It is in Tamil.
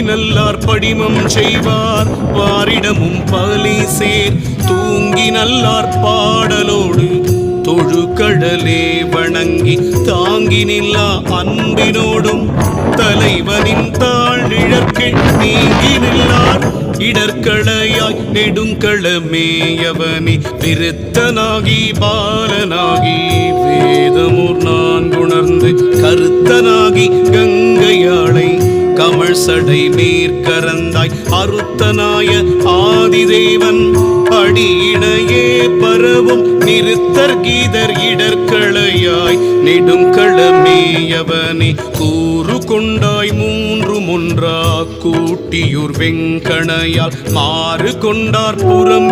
நல்லார் படிமம் செய்வார் வாரிடமும் பலி சேர். தூங்கி நல்லார் பாடலோடு தொழுகடலே வணங்கி தாங்கி நில்லா அன்பினோடும் தலைவனின் தாழிழற்கில் நீங்கி நில்லார் இடர்களையாய் நெடுங்களமேயவனே விருத்தனாகி பாலனாகி. கமழ் சடை மேற்கரந்தாய் அருத்தனாய ஆதிதேவன் அடியினையே பரவும் நிறுத்தர் கீதர் இடர்களையாய் நெடுங்களமேயவனே கூறு கொண்டாய் மூன்று ஒன்றா கூட்டியூர் வெங்கணையால் மாறு கொண்டார் புறம்